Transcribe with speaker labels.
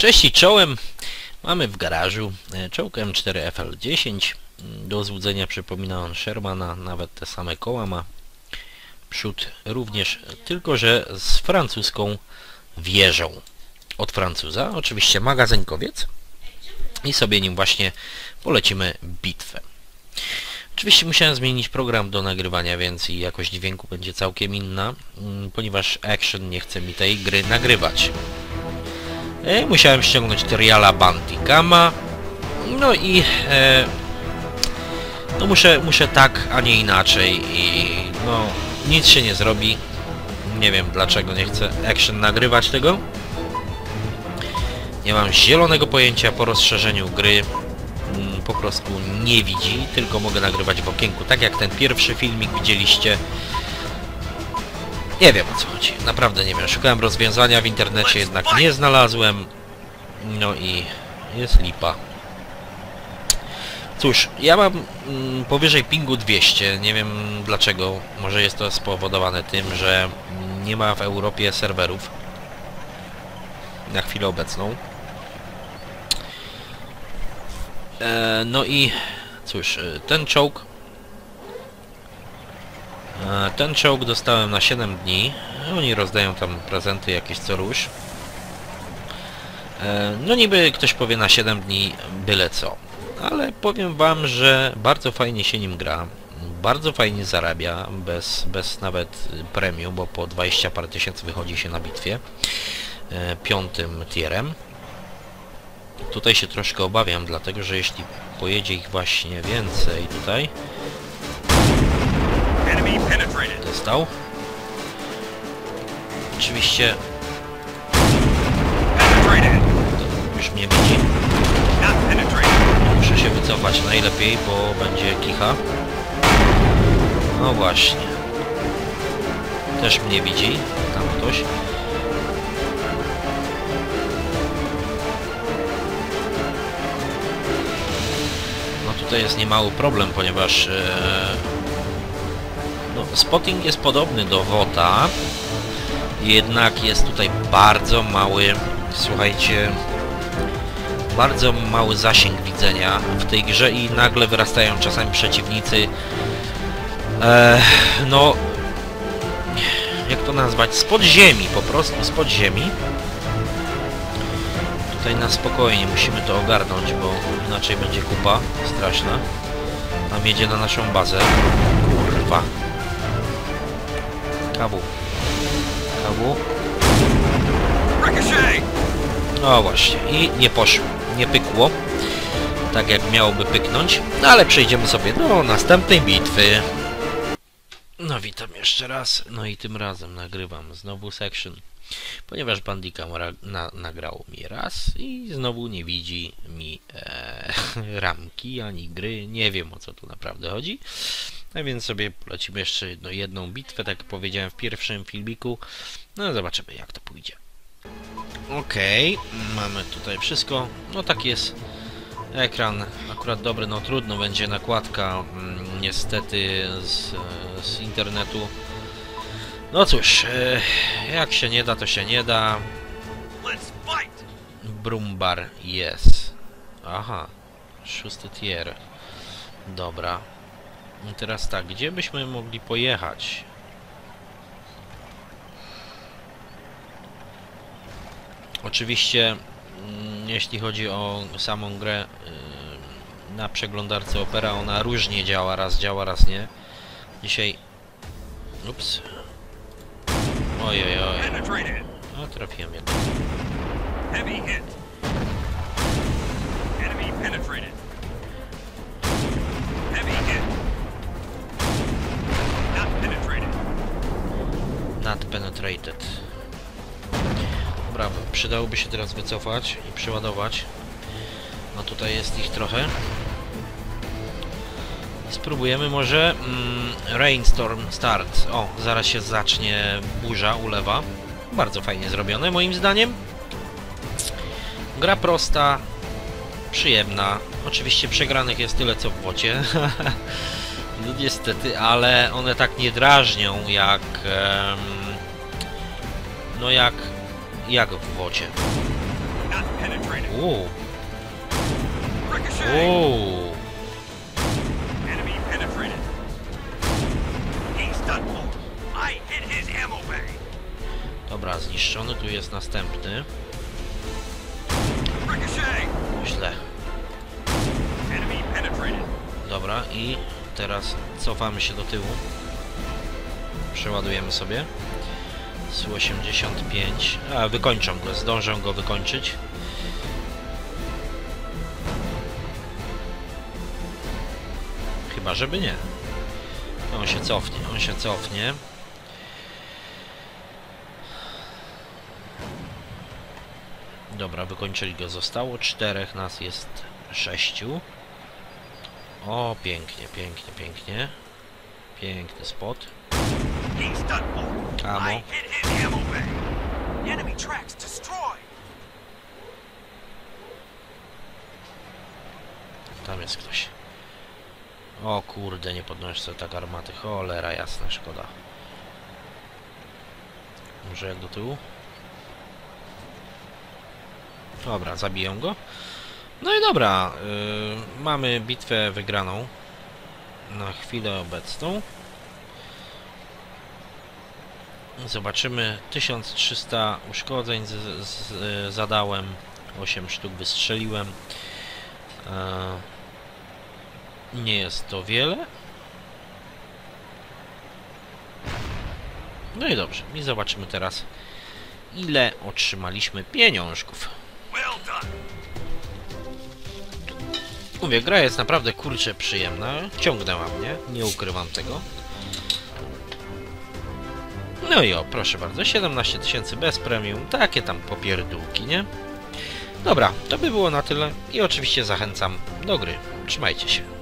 Speaker 1: Cześć i czołem! Mamy w garażu e, czołg M4FL10. Do złudzenia przypomina on Shermana, nawet te same koła ma. Przód również, tylko że z francuską wieżą. Od Francuza, oczywiście magazynkowiec. I sobie nim właśnie polecimy bitwę. Oczywiście musiałem zmienić program do nagrywania, więc i jakość dźwięku będzie całkiem inna, mm, ponieważ Action nie chce mi tej gry nagrywać. E, musiałem ściągnąć Triala Bandicama. No i e, no muszę, muszę tak, a nie inaczej i no nic się nie zrobi. Nie wiem dlaczego nie chcę Action nagrywać tego. Nie mam zielonego pojęcia po rozszerzeniu gry. Mm, Po prostu nie widzi, tylko mogę nagrywać w okienku, tak jak ten pierwszy filmik widzieliście. Nie wiem o co chodzi, naprawdę nie wiem. Szukałem rozwiązania w internecie, jednak nie znalazłem. No i jest lipa. Cóż, ja mam mm, powyżej pingu 200, nie wiem dlaczego. Może jest to spowodowane tym, że nie ma w Europie serwerów. Na chwilę obecną. E, no i cóż, e, ten czołg Ten czołg dostałem na 7 dni. Oni rozdają tam prezenty jakieś co rusz. E, No niby ktoś powie na 7 dni byle co. Ale powiem wam, że bardzo fajnie się nim gra. Bardzo fajnie zarabia, bez, bez nawet premium, bo po 20 parę tysięcy wychodzi się na bitwie. e, Piątym tierem. Tutaj się troszkę obawiam, dlatego że jeśli pojedzie ich właśnie więcej tutaj. Dostał. Oczywiście
Speaker 2: Penetrated.
Speaker 1: już mnie widzi. Muszę się wycofać najlepiej, bo będzie kicha. No właśnie. Też mnie widzi. Tam ktoś. No tutaj jest niemały problem, ponieważ e, spotting jest podobny do WOTA, jednak jest tutaj bardzo mały, słuchajcie, bardzo mały zasięg widzenia w tej grze i nagle wyrastają czasami przeciwnicy. E, no jak to nazwać, spod ziemi po prostu, spod ziemi tutaj na spokojnie musimy to ogarnąć, bo inaczej będzie kupa straszna. Tam jedzie na naszą bazę. Kurwa kawu kawu
Speaker 2: Ricochet.
Speaker 1: no właśnie, i nie poszło, nie pykło, tak jak miałoby pyknąć, no ale przejdziemy sobie do następnej bitwy. No witam jeszcze raz, no i tym razem nagrywam znowu section, ponieważ Bandicam ra- na nagrał mi raz i znowu nie widzi mi e, ramki ani gry, nie wiem o co tu naprawdę chodzi. A więc sobie polecimy jeszcze jedno, jedną bitwę, tak jak powiedziałem w pierwszym filmiku, no zobaczymy jak to pójdzie. Okej, mamy tutaj wszystko. No tak jest. Ekran akurat dobry, no trudno będzie nakładka mm, niestety z, z internetu. No cóż, e, jak się nie da, to się nie da. Brumbar jest. Aha, szósty tier. Dobra. I teraz tak, gdzie byśmy mogli pojechać? Oczywiście, mm, jeśli chodzi o samą grę yy, na przeglądarce Opera, ona różnie działa, raz działa, raz nie. Dzisiaj... Ups. Oj, oj. No, trafiłem jednak.
Speaker 2: Heavy hit. Penetrated.
Speaker 1: Dobra, przydałoby się teraz wycofać i przeładować. No tutaj jest ich trochę. Spróbujemy może mm, Rainstorm Start. O, zaraz się zacznie burza, ulewa. Bardzo fajnie zrobione moim zdaniem. Gra prosta, przyjemna. Oczywiście przegranych jest tyle co w wocie. no niestety, ale one tak nie drażnią jak... no jak... jak w
Speaker 2: penetrated.
Speaker 1: Uuu, uuu. Dobra, zniszczony, tu jest następny. Źle. Dobra, i teraz cofamy się do tyłu. Przeładujemy sobie. Su-85. A, wykończą go, zdążę go wykończyć. Chyba, żeby nie. On się cofnie, on się cofnie. Dobra, wykończyli go. Zostało czterech, nas jest sześciu. O, pięknie, pięknie, pięknie. Piękny spot.
Speaker 2: He's done for.
Speaker 1: Ammo.
Speaker 2: I hit his ammo bay. Enemy tracks destroyed.
Speaker 1: Tam jest ktoś. O kurde, nie podnosisz sobie tak armaty. Cholera jasna, szkoda. Może jak do tyłu? Dobra, zabiję go. No i dobra, yy, mamy bitwę wygraną na chwilę obecną. Zobaczymy, 1300 uszkodzeń z, z, z, zadałem, 8 sztuk wystrzeliłem. E, nie jest to wiele. No i dobrze, i zobaczymy teraz, ile otrzymaliśmy pieniążków. Mówię, gra jest naprawdę kurczę przyjemna. Ciągnęła mnie, nie ukrywam tego. No i o, proszę bardzo, 17 tysięcy bez premium, takie tam popierdółki, nie? Dobra, to by było na tyle i oczywiście zachęcam do gry. Trzymajcie się.